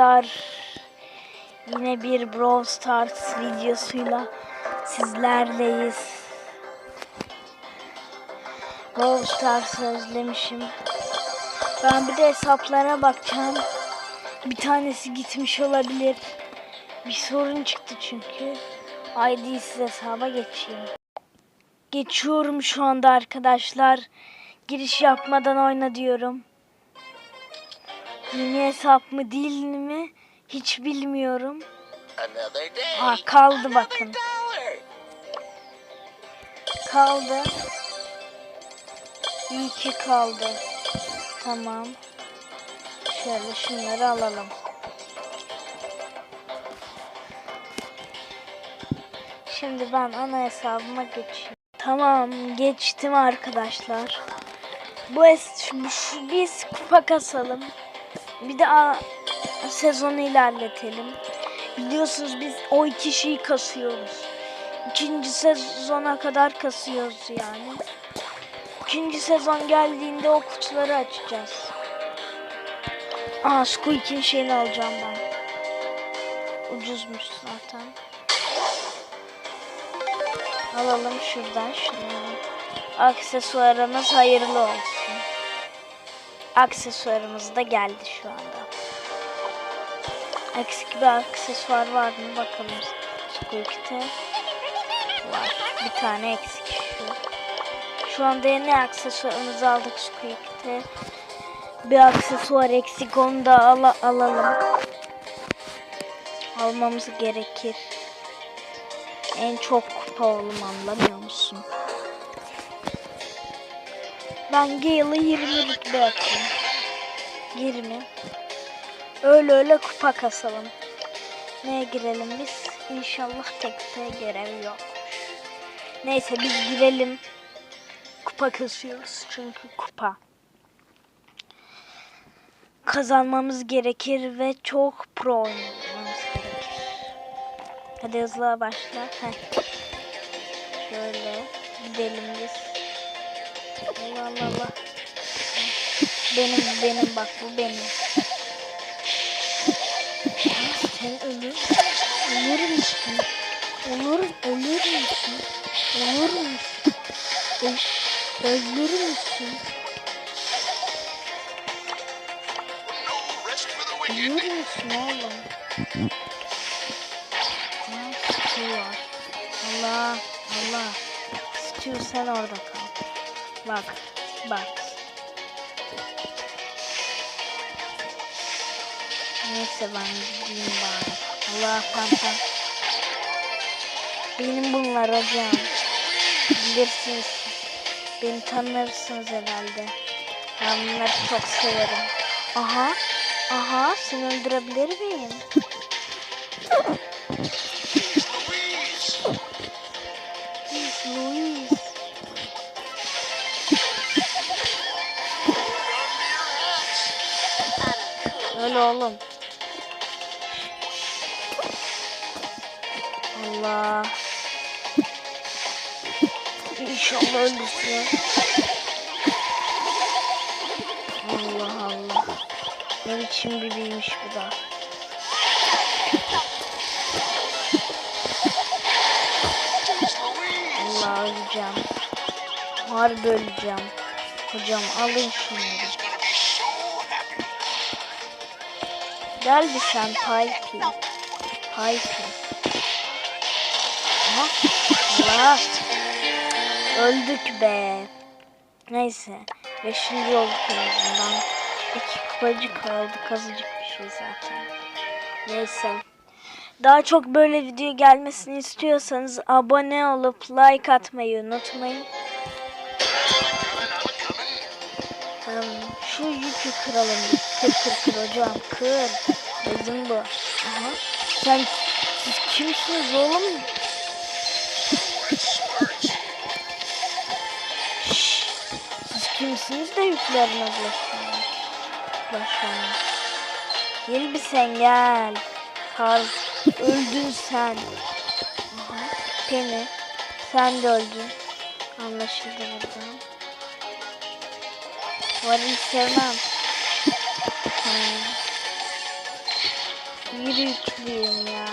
arkadaşlar. Yine bir Brawl Stars videosuyla sizlerleyiz. Brawl Stars'ı özlemişim. Ben bir de hesaplara bakacağım. Bir tanesi gitmiş olabilir. Bir sorun çıktı çünkü. ID'siz hesaba geçeyim. Geçiyorum şu anda arkadaşlar. Giriş yapmadan oyna diyorum. Yeni hesap mı değil mi hiç bilmiyorum. Ha kaldı bakın. Kaldı. İyi ki kaldı. Tamam. Şöyle şunları alalım. Şimdi ben ana hesabıma geçeyim. Tamam geçtim arkadaşlar. Bu es biz kupa kasalım. Bir de sezonu ilerletelim. Biliyorsunuz biz o iki şeyi kasıyoruz. İkinci sezona kadar kasıyoruz yani. İkinci sezon geldiğinde o kutuları açacağız. Aa Squeak'in şeyini alacağım ben. Ucuzmuş zaten. Alalım şuradan şunu. Aksesuarımız hayırlı olsun. Aksesuarımız da geldi şu anda. Eksik bir aksesuar var mı bakalım. Squeak'te var. Bir tane eksik şu. Şu anda yeni aksesuarımızı aldık Squeak'te. Bir aksesuar eksik onu da ala- alalım. Almamız gerekir. En çok kupa oğlum anlamıyor musun? Ben Gale'ı 20 rütbe yapayım. 20. Öyle öyle kupa kasalım. Neye girelim biz? İnşallah tekte görev yok. Neyse biz girelim. Kupa kasıyoruz çünkü kupa. Kazanmamız gerekir ve çok pro oynamamız gerekir. Hadi hızlı başla. Heh. Şöyle gidelim biz. Allah Allah Allah. Benim benim bak bu benim. Sen ölür. Ölür müsün? Olur, ölür müsün? Olur musun? Ö- Ölür müsün? Ölür müsün oğlum? Allah, Allah. Stu sen orada kal. Bak, bak. Neyse ben gideyim bari. Allah pampa. Benim bunlar hocam. Bilirsiniz. Beni tanırsınız herhalde. Ben bunları çok severim. Aha. Aha seni öldürebilir miyim? Oğlum. Allah. İnşallah ölürsün. Allah Allah. Ne biçim bir büyümüş bu da. Allah öleceğim. Harbi öleceğim. Hocam alın şunları. Gel bir sen. Piper. Aha. Allah. Öldük be. Neyse. Beşinci olduk en azından. İki kupacık kaldı. Azıcık bir şey zaten. Neyse. Daha çok böyle video gelmesini istiyorsanız abone olup like atmayı unutmayın. Tamam. Şu yükü kıralım. Kır kır kır hocam. Kır. Bizim bu. Aha. Sen siz kimsiniz oğlum? Siz kimsiniz de yüklerine bulaşıyorsunuz? Bulaşıyorsunuz. Gel bir sen gel. Kal. Öldün sen. Aha. Penny. Sen de öldün. Anlaşıldı buradan. Varil sevmem. Hmm. Bir yüklüyüm ya.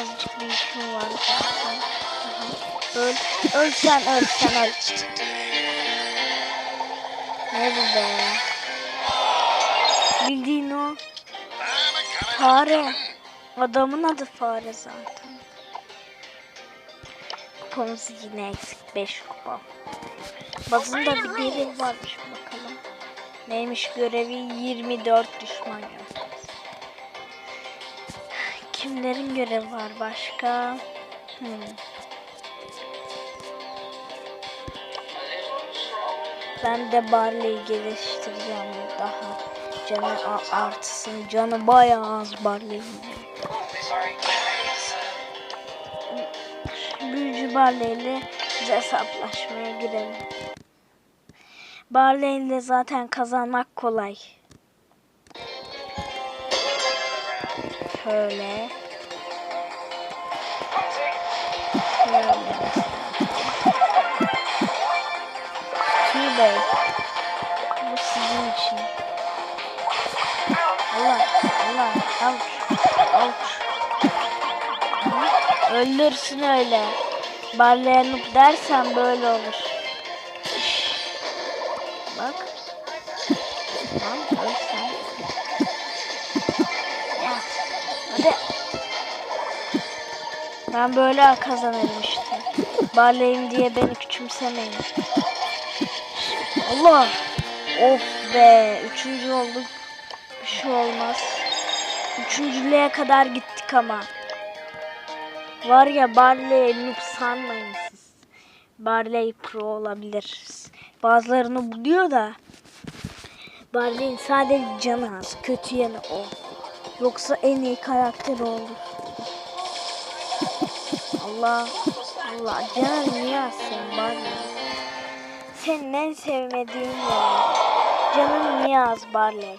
Azıcık bir işim var zaten. Öl, öl sen. Ne bu be? Bildiğin o. Fare. Adamın adı fare zaten. Kupamız yine eksik 5 kupa. Bazında bir görev varmış bakalım. Neymiş görevi 24 düşman yok. Kimlerin görevi var başka? Hmm. Ben de Barley'i geliştireceğim daha. Canı artsın. Canı bayağı az Barley'in. Büyücü Barley'le hesaplaşmaya girelim. Barley'le zaten kazanmak kolay. Şöyle. Şöyle. Tüy Bey. Bu sizin için. Allah Allah. Avuç. Avuç. Öldürsün öyle. Barlayanıp dersen böyle olur. Bak. Tamam ölsen. Ya. Hadi. Ben böyle kazanırım işte. Barlayayım diye beni küçümsemeyin. Allah. Of be. Üçüncü olduk. Bir şey olmaz. Üçüncülüğe kadar gittik ama. Var ya Barley noob sanmayın siz. Barley pro olabilir bazılarını buluyor da Barbie'nin sadece canı az. Kötü yanı o. Yoksa en iyi karakter olur. Allah Allah canım niye azsın Barbie? Senin en sevmediğin ne? Canım niye az Barley?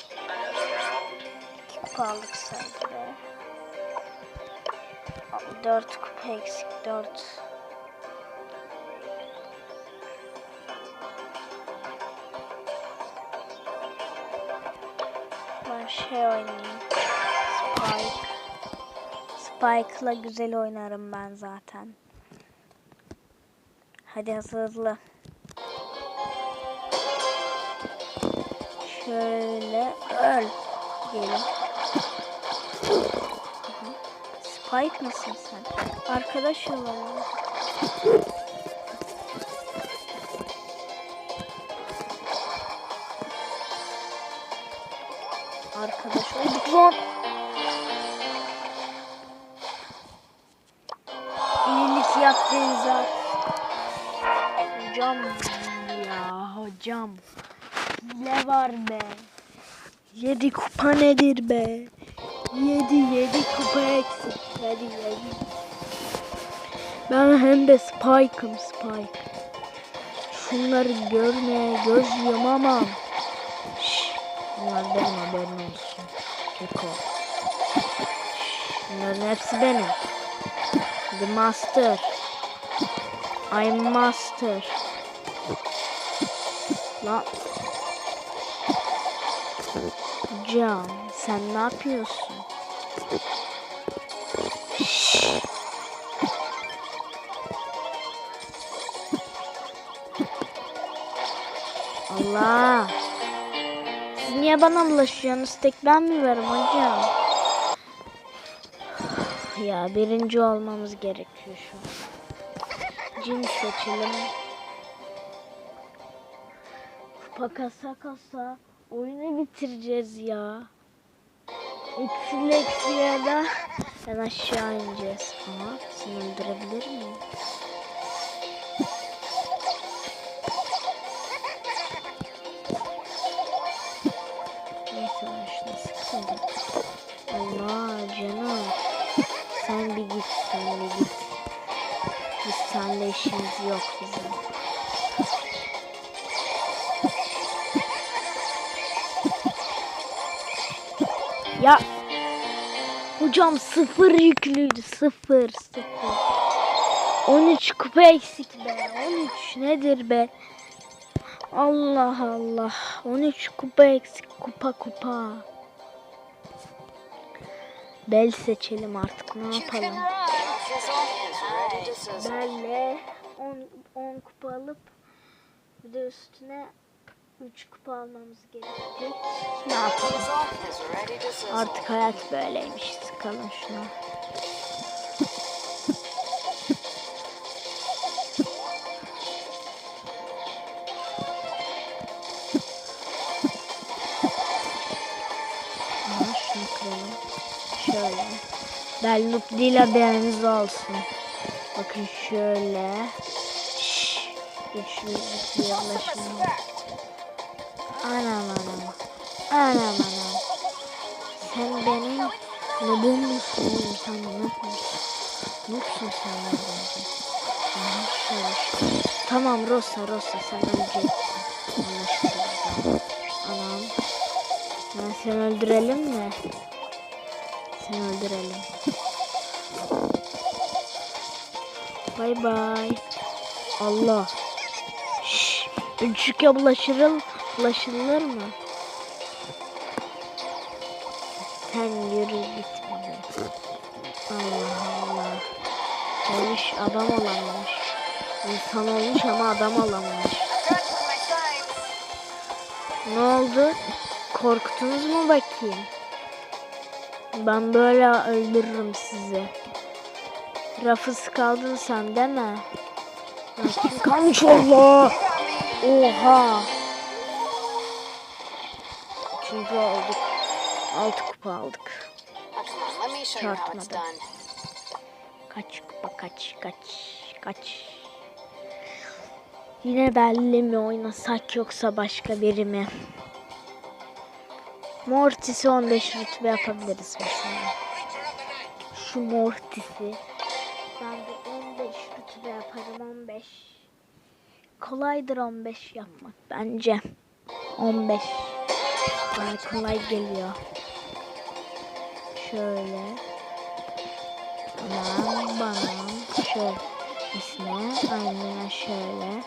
Kupalık saydı be. 4 kupa eksik 4. şey oynayayım. Spike. Spike'la güzel oynarım ben zaten. Hadi hazırlı. Şöyle öl. Gelin. Spike mısın sen? Arkadaş olalım. Arkadaş olduk lan. İyilik yap Denizat. Hocam ya hocam. Hile var be. Yedi kupa nedir be? Yedi yedi kupa eksik. Hadi yedi. Ben hem de Spike'ım Spike. Şunları görmeye göz yumamam. Şşş. Bunlar benim haberin olsun. Şşş, Bunların hepsi benim. The Master. I'm Master. Lan. Can sen ne yapıyorsun? Allah. Niye bana bulaşıyorsunuz? Tek ben mi varım hocam? Ya birinci olmamız gerekiyor şu an. Cin seçelim. Kupa kasa. Oyunu bitireceğiz ya. Eksiyle eksiye de ben aşağı ineceğiz. Ama seni öldürebilir miyim? Biz seninle işimiz yok bizim. Ya hocam sıfır yüklüydü sıfır sıfır. 13 kupa eksik be 13 nedir be? Allah Allah 13 kupa eksik kupa kupa. Bel seçelim artık ne yapalım. Belle 10 10 kupa alıp bir de üstüne 3 kupa almamız gerekecek. Ne yapalım? Artık hayat böyleymiş. Sıkalım şunu. Şöyle. Bellup değil haberiniz olsun. Bakın şöyle. Üçlü bir yaklaşımı. Anam anam. Anam anam. Sen benim neden musun? Sen ne yapıyorsun? Yoksun sen bence. Tamam Rosa Rosa sen öleceksin. Anam. Ha, sen öldürelim mi? Sen öldürelim. Bay bay. Allah. Şşş. Üçlüke bulaşırıl, bulaşılır mı? Sen yürü git bana. Allah Allah. Olmuş adam olamamış. İnsan olmuş ama adam olamamış. Ne oldu? Korktunuz mu bakayım? Ben böyle öldürürüm sizi. Rafız kaldın sen değil mi? Kalmış Allah? Oha. Üçüncü olduk. Altı kupa aldık. Çarpmadı. Kaç kupa kaç kaç kaç. Yine belli mi oynasak yoksa başka biri mi? Mortis'i 15 rütbe yapabiliriz mesela. Şu Mortis'i. Ben de 15 rütbe yaparım 15. Kolaydır 15 yapmak bence. 15. Bana kolay geliyor. Şöyle. Tamam bana şöyle isme aynen şöyle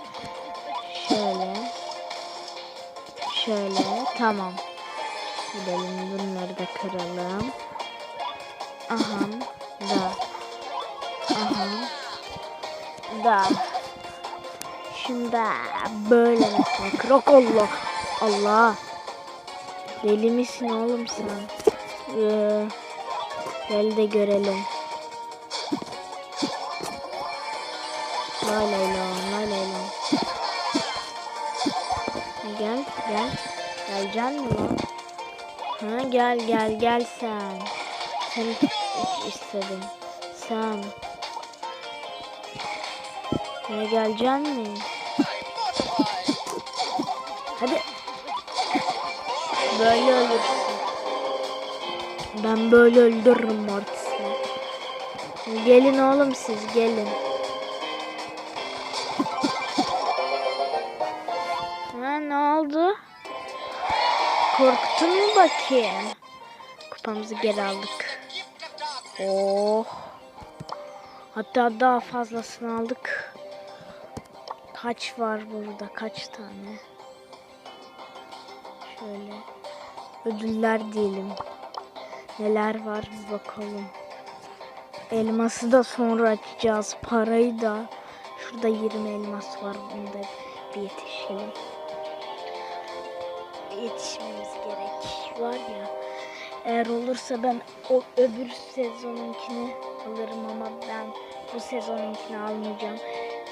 şöyle şöyle tamam gidelim bunları da kıralım da şimdi da böyle mesela kırok Allah deli misin oğlum sen ee, gel de görelim Lay lay lay lay lay lay. Gel gel. Geleceksin mi lan? Ha gel gel gel sen. Sen istedin. Sen. Ha geleceksin mi? Hadi. Böyle ölürsün. Ben böyle öldürürüm Mortis'i. Gelin oğlum siz gelin. Ha ne oldu? Korktun mu bakayım? Kupamızı geri aldık. Oh. Hatta daha fazlasını aldık. Kaç var burada? Kaç tane? Şöyle. Ödüller diyelim. Neler var bir bakalım. Elması da sonra açacağız. Parayı da. Şurada 20 elmas var. Bunu da bir yetişelim. Yetişmemiz gerek. Var ya. Eğer olursa ben o öbür sezonunkini alırım ama ben bu sezonunkini almayacağım.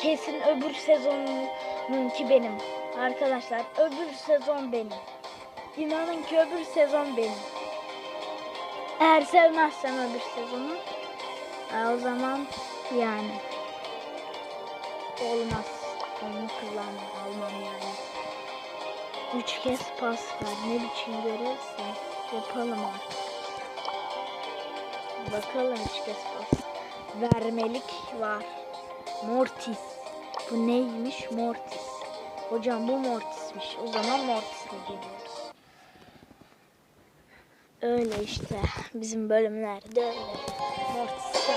Kesin öbür sezonunki benim. Arkadaşlar öbür sezon benim. İnanın ki öbür sezon benim. Eğer sevmezsem öbür sezonu e, o zaman yani olmaz. Onu kullanmam, almam yani. Üç kez pas ver. Ne biçim görevse yapalım artık. Bakalım üç kez pas. Vermelik var. Mortis. Bu neymiş? Mortis. Hocam bu Mortis'miş. O zaman Mortis'le geliyoruz. Öyle işte. Bizim bölümlerde öyle. Mortis'e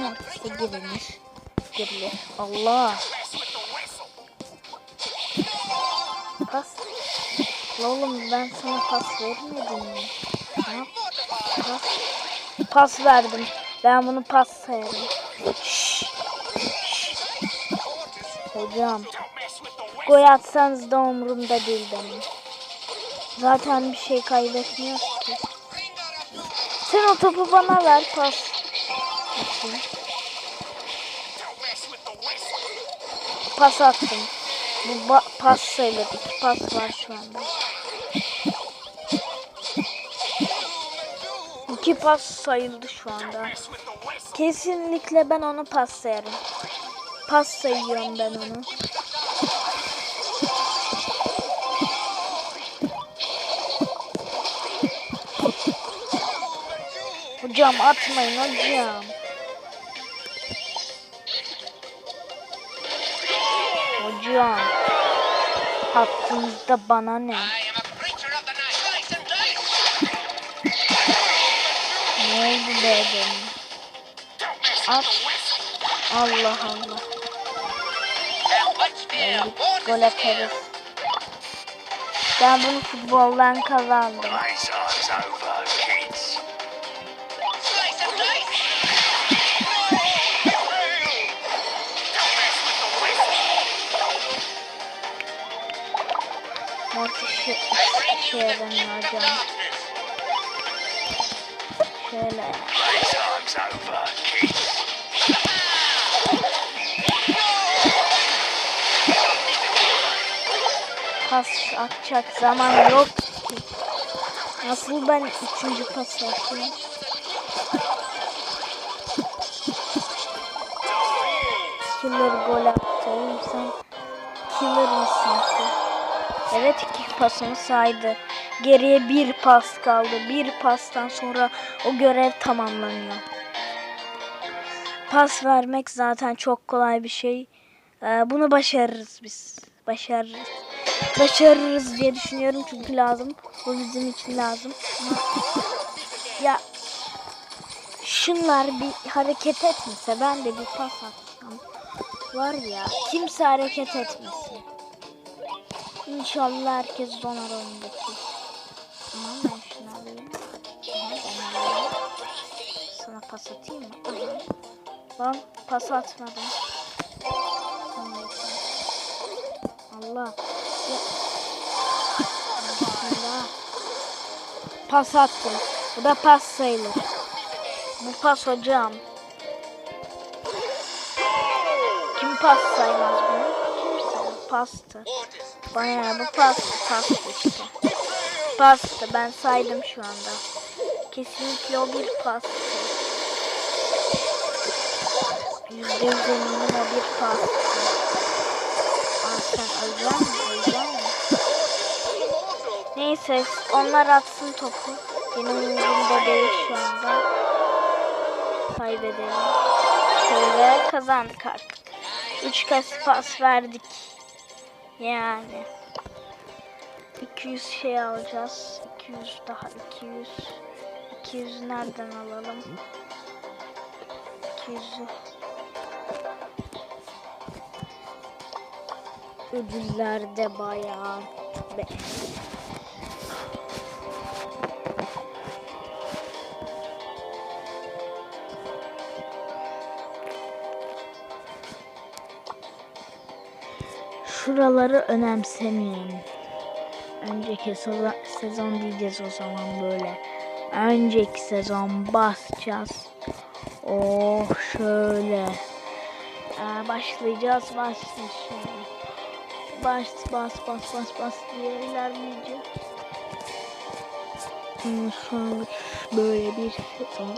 Mortis'e girilir. Girilir. Allah. Pas. Oğlum ben sana pas vermedim mi? Pas. Pas verdim. Ben bunu pas sayarım. Hocam. Gol atsanız da umurumda değil benim. Zaten bir şey kaybetmiyoruz ki. Sen o topu bana ver pas. Pas attım. Bu pas sayılır. İki pas var şu anda. İki pas sayıldı şu anda. Kesinlikle ben onu pas sayarım. Pas sayıyorum ben onu. Hocam atmayın hocam. Hocam. Hakkınızda bana ne? Ne oldu be benim? At. Allah Allah. What gol atarız. Ben bunu futboldan kazandım. Playtime's over, kids. Slice and dice. Mortis işe, işe yaramıyor. Şöyle. Pas atacak zaman yok ki. Nasıl ben üçüncü pas atayım? Killer gol attı. Oğlum sen killer mısın ki? Evet iki pasını saydı. Geriye bir pas kaldı. Bir pastan sonra o görev tamamlanıyor. Pas vermek zaten çok kolay bir şey. Ee, bunu başarırız biz. Başarırız. Başarırız diye düşünüyorum çünkü lazım. Bu bizim için lazım. Ya şunlar bir hareket etmese ben de bir pas atsam. Var ya kimse hareket etmesin. İnşallah herkes donar oyundaki. Ama ben şunu ben alayım. Sana pas atayım mı? Lan pas atmadım. Allah. Pas attım. Bu da pas sayılır. Bu pas hocam. Kim pas saymaz bunu? Kimse. Pastı. Bana bu pas pastı işte. Pastı. Ben saydım şu anda. Kesinlikle o bir pastı. Yüzde yüz eminim o bir pastı. Ölecek misin? Ölecek misin? Neyse onlar atsın topu. Benim umurumda değil şu anda. Kaybedelim. Şöyle kazandık artık. 3 kez pas verdik. Yani. 200 şey alacağız. 200 daha 200. 200 nereden alalım? 200'ü. Ödüller de bayağı. Be. Şuraları önemsemiyorum. Önceki sezon, sezon diyeceğiz o zaman böyle. Önceki sezon basacağız. Oh şöyle. Ee, başlayacağız başlayacağız. Bas bas bas bas bas diye ilerleyeceğiz. Hmm, Şu an böyle bir sezon.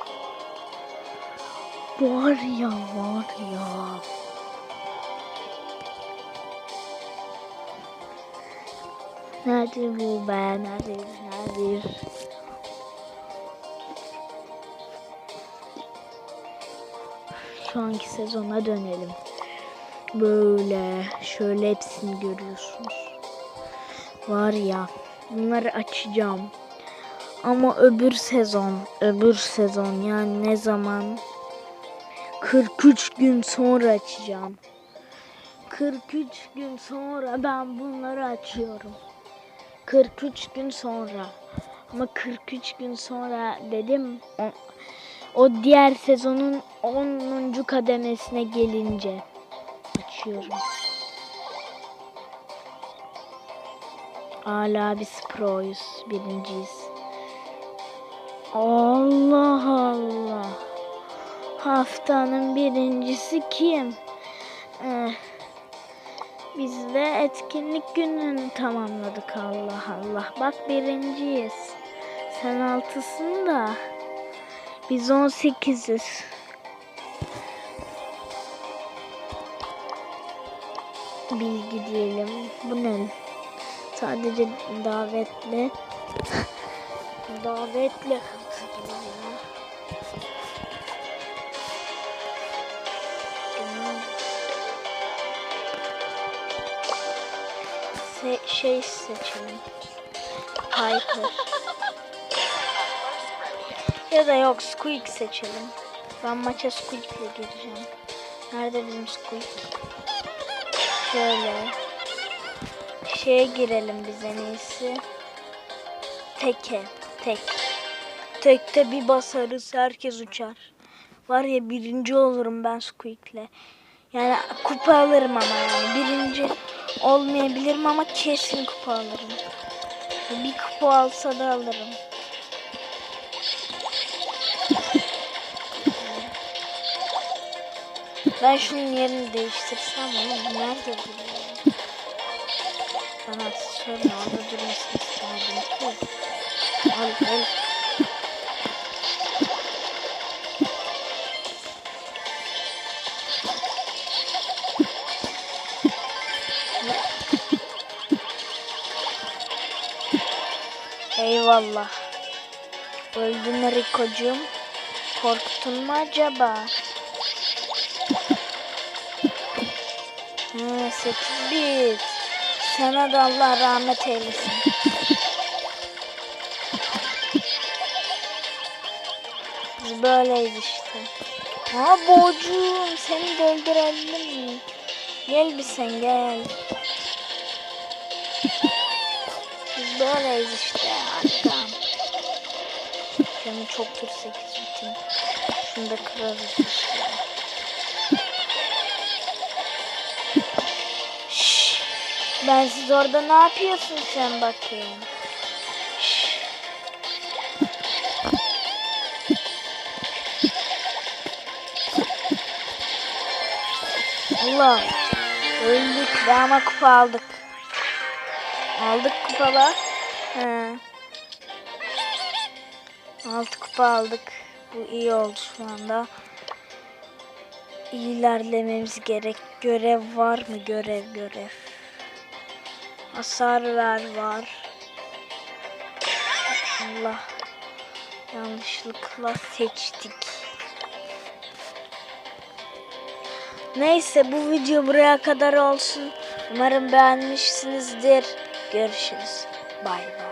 Var ya var ya. Nedir bu be? Nedir? Nedir? Şu anki sezona dönelim. Böyle şöyle hepsini görüyorsunuz. Var ya bunları açacağım. Ama öbür sezon, öbür sezon yani ne zaman? 43 gün sonra açacağım. 43 gün sonra ben bunları açıyorum. 43 gün sonra. Ama 43 gün sonra dedim o- O diğer sezonun 10. kademesine gelince açıyorum. Hala biz proyuz. Birinciyiz. Allah Allah. Haftanın birincisi kim? Eh, Biz de etkinlik gününü tamamladık Allah Allah. Bak birinciyiz. Sen altısın da. Biz on sekiziz. Bilgi diyelim. Bu ne? Sadece davetle. Hmm. Se- şey seçelim. Piper. Ya da yok Squeak seçelim. Ben maça Squeak'le gireceğim. Nerede bizim Squeak? Şöyle. Şeye girelim biz en iyisi. Teke. Tek. Tekte bir basarız herkes uçar. Var ya birinci olurum ben Squeak'le. Yani kupa alırım ama yani. Birinci olmayabilirim ama kesin kupa alırım. Bir kupa alsa da alırım. Ben şunun yerini değiştirsem bu nerede duruyor? Bana söyle orada durmasını isterdim ki. Al al. Eyvallah. Öldün Riko'cum. Korktun mu acaba? Ha, 8 bit. Sana da Allah rahmet eylesin. Biz böyleyiz işte. Ha bocuğum seni de öldürelim mi? Gel bir sen gel. Biz böyleyiz işte arkam. Canı çoktur 8 bitin. Şunu da kırarız işte. Ben siz orada ne yapıyorsun sen bakayım? Allah. Öldük ve ama kupa aldık. Aldık kupalar. He. Altı kupa aldık. Bu iyi oldu şu anda. İlerlememiz gerek. Görev var mı? Görev görev. Hasar ver var. Allah. Yanlışlıkla seçtik. Neyse bu video buraya kadar olsun. Umarım beğenmişsinizdir. Görüşürüz. Bay bay.